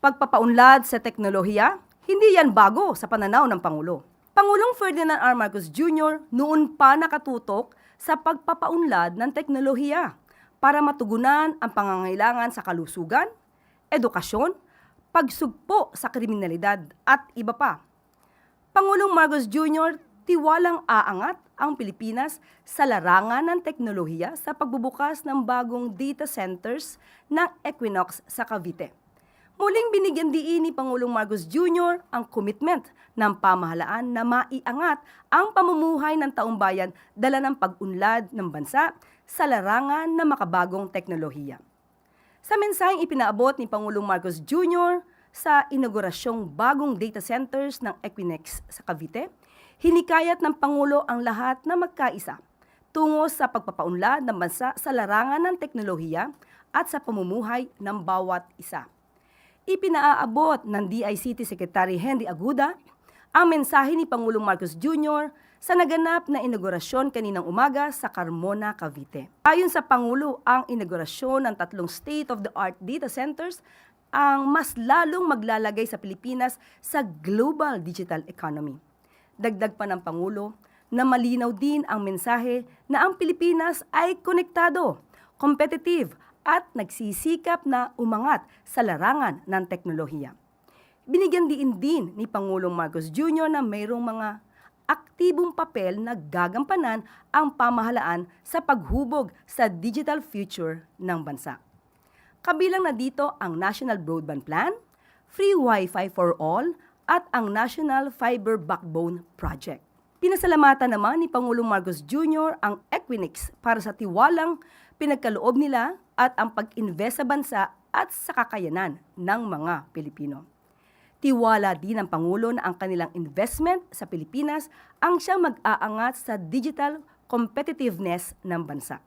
Pagpapaunlad sa teknolohiya, hindi yan bago sa pananaw ng Pangulo. Pangulong Ferdinand R. Marcos Jr. noon pa nakatutok sa pagpapaunlad ng teknolohiya para matugunan ang pangangailangan sa kalusugan, edukasyon, pagsugpo sa kriminalidad at iba pa. Pangulong Marcos Jr. tiwalang aangat ang Pilipinas sa larangan ng teknolohiya sa pagbubukas ng bagong data centers ng Equinox sa Cavite. Muling binigyan diin ni Pangulong Marcos Jr. ang commitment ng pamahalaan na maiangat ang pamumuhay ng taong bayan dala ng pag-unlad ng bansa sa larangan ng makabagong teknolohiya. Sa mensaheng ipinaabot ni Pangulong Marcos Jr. sa inaugurasyong bagong data centers ng Equinix sa Cavite, hinikayat ng Pangulo ang lahat na magkaisa tungo sa pagpapaunlad ng bansa sa larangan ng teknolohiya at sa pamumuhay ng bawat isa. Ipinaaabot ng DICT Secretary Henry Aguda ang mensahe ni Pangulong Marcos Jr. sa naganap na inaugurasyon kaninang umaga sa Carmona, Cavite. Ayon sa Pangulo, ang inaugurasyon ng tatlong state-of-the-art data centers ang mas lalong maglalagay sa Pilipinas sa global digital economy. Dagdag pa ng Pangulo na malinaw din ang mensahe na ang Pilipinas ay konektado, competitive at nagsisikap na umangat sa larangan ng teknolohiya. Binigyan din din ni Pangulong Marcos Jr. na mayroong mga aktibong papel na gagampanan ang pamahalaan sa paghubog sa digital future ng bansa. Kabilang na dito ang National Broadband Plan, Free Wi-Fi for All, at ang National Fiber Backbone Project. Pinasalamatan naman ni Pangulong Marcos Jr. ang Equinix para sa tiwalang pinagkaloob nila at ang pag-invest sa bansa at sa kakayanan ng mga Pilipino. Tiwala din ng Pangulo na ang kanilang investment sa Pilipinas ang siyang mag-aangat sa digital competitiveness ng bansa.